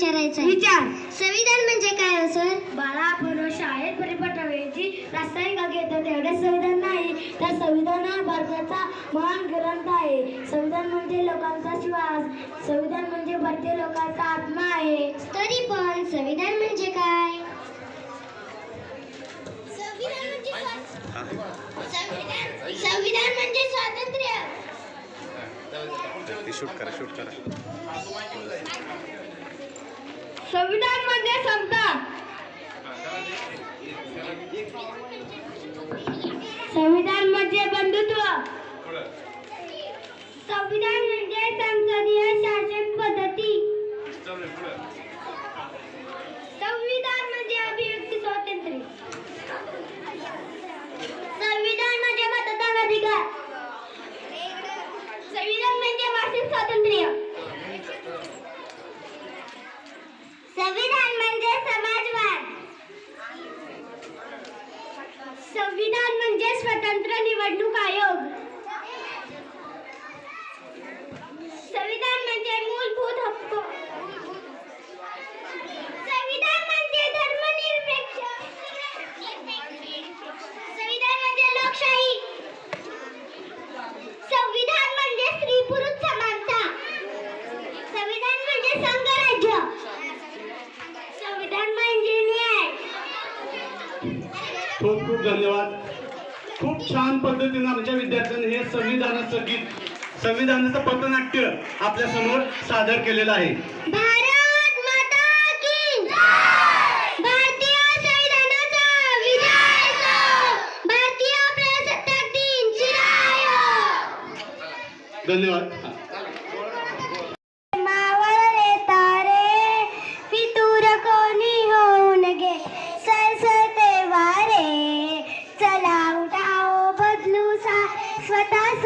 विचारायचं. विचार. संविधान म्हणजे काय हो सर? बाळा पूर्व शाळेत परिपत्रवेची रासायनिक घेतात तेवढे संविधान नाही. तर संविधान हा भारताचा महान ग्रंथ आहे. संविधान म्हणजे लोकांचा श्वास. संविधान म्हणजे भारतीय लोकांचा आत्मा आहे. तरी पण संविधान म्हणजे काय? संविधान म्हणजे स्वातंत्र्य. ते शूट करा शूट करा. संविधान म्हणजे समता संविधान म्हणजे बंधुत्व. संविधान म्हणजे संसदीय शासन पद्धती. संविधान म्हणजे अभिव्यक्ती स्वातंत्र्य. संविधान म्हणजे मतदान अधिकार. संविधान म्हणजे भाषण स्वातंत्र्य संविधान म्हणजे समाजवाद संविधान म्हणजे स्वतंत्र निवडणूक आयोग संविधान म्हणजे मूलभूत हक्क संविधान म्हणजे धर्मनिरपेक्ष संविधान म्हणजे लोकशाही संविधान म्हणजे स्त्री पुरुष समानता संविधान म्हणजे संघराज्य संविधान म्हणजे न्याय खूप खूप धन्यवाद. खूप छान पद्धतीने आमच्या विद्यार्थ्यांनी हे संविधानाचं गीत संविधानाचं पथनाट्य आपल्यासमोर सादर केलेलं आहे. Bharat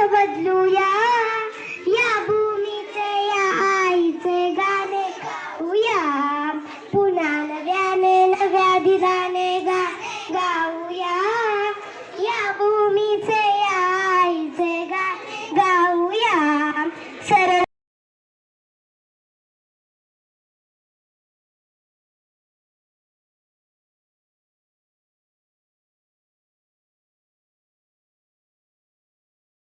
the bad